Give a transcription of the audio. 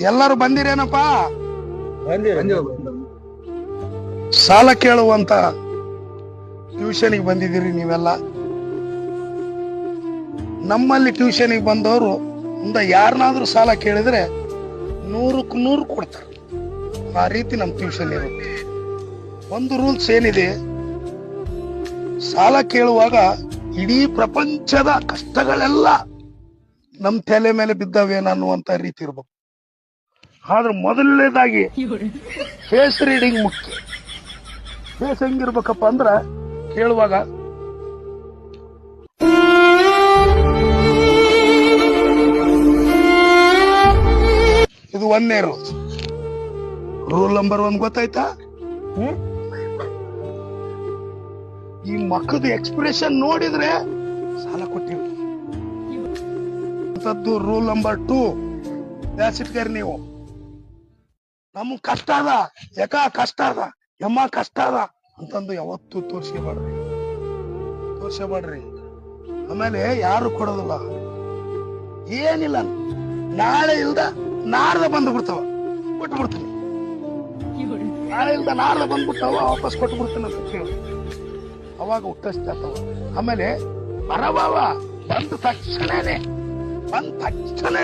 ಎಲ್ಲರೂ ಬಂದಿರೇನಪ್ಪ? ಸಾಲ ಕೇಳುವಂತ ಟ್ಯೂಷನ್ಗೆ ಬಂದಿದ್ದೀರಿ ನೀವೆಲ್ಲ. ನಮ್ಮಲ್ಲಿ ಟ್ಯೂಷನ್ಗೆ ಬಂದವರು ಮುಂದೆ ಯಾರನ್ನಾದ್ರೂ ಸಾಲ ಕೇಳಿದ್ರೆ ನೂರಕ್ಕೆ ನೂರು ಕೊಡ್ತಾರೆ. ಆ ರೀತಿ ನಮ್ಮ ಟ್ಯೂಷನ್ ಇರುತ್ತೆ. ಒಂದು ರೂಲ್ಸ್ ಏನಿದೆ? ಸಾಲ ಕೇಳುವಾಗ ಇಡೀ ಪ್ರಪಂಚದ ಕಷ್ಟಗಳೆಲ್ಲ ನಮ್ಮ ತಲೆ ಮೇಲೆ ಬಿದ್ದವೇನ ಅನ್ನುವಂತ ರೀತಿ ಇರ್ಬೇಕು. ಆದ್ರೆ ಮೊದಲನೇದಾಗಿ ಫೇಸ್ ರೀಡಿಂಗ್ ಮುಖ್ಯ. ಫೇಸ್ ಹೆಂಗಿರ್ಬೇಕಪ್ಪ ಅಂದ್ರ ಕೇಳುವಾಗ ಇದು ಒಂದೇ ರೂಲ್ ರೂಲ್ ನಂಬರ್ ಒಂದ್ ಗೊತ್ತಾಯ್ತಾ? ಈ ಮಕ್ಕದ ಎಕ್ಸ್ಪ್ರೆಷನ್ ನೋಡಿದ್ರೆ ಸಾಲ ಕೊಟ್ಟಿವಿ. ರೂಲ್ ನಂಬರ್ ಟೂ ಜಾಸ್ತಿ ನೀವು. ನಮ್ಗ್ ಕಷ್ಟ ಅದ, ಯಾಕ ಕಷ್ಟ ಅದ, ಯಮ್ಮ ಕಷ್ಟ ಅದ ಅಂತಂದು ಯಾವತ್ತೂ ತೋರ್ಸ್ಕೊಬೇಡ್ರಿ ತೋರ್ಸ್ಕೊಬೇಡ್ರಿ ಆಮೇಲೆ ಯಾರು ಕೊಡೋದಿಲ್ಲ. ಏನಿಲ್ಲ. ನಾಳೆ ಇಲ್ದ ನಾಡ್ದ ಬಂದು ಬಿಡ್ತಾವ ಕೊಟ್ಟು ಬಿಡ್ತೀನಿ ನಾಳೆ ಇಲ್ದ ನಾಡ್ದ ಬಂದ್ಬಿಡ್ತಾವ, ವಾಪಸ್ ಕೊಟ್ಟು ಬಿಡ್ತೀನಿ ಅಂತ ಕೇಳಿ. ಅವಾಗ ಹುಟ್ಟಿಸ್ತಾವ ಆಮೇಲೆ ಬರಬಾವ. ಬಂದ ತಕ್ಷಣನೇ. ಬಂದ ತಕ್ಷಣ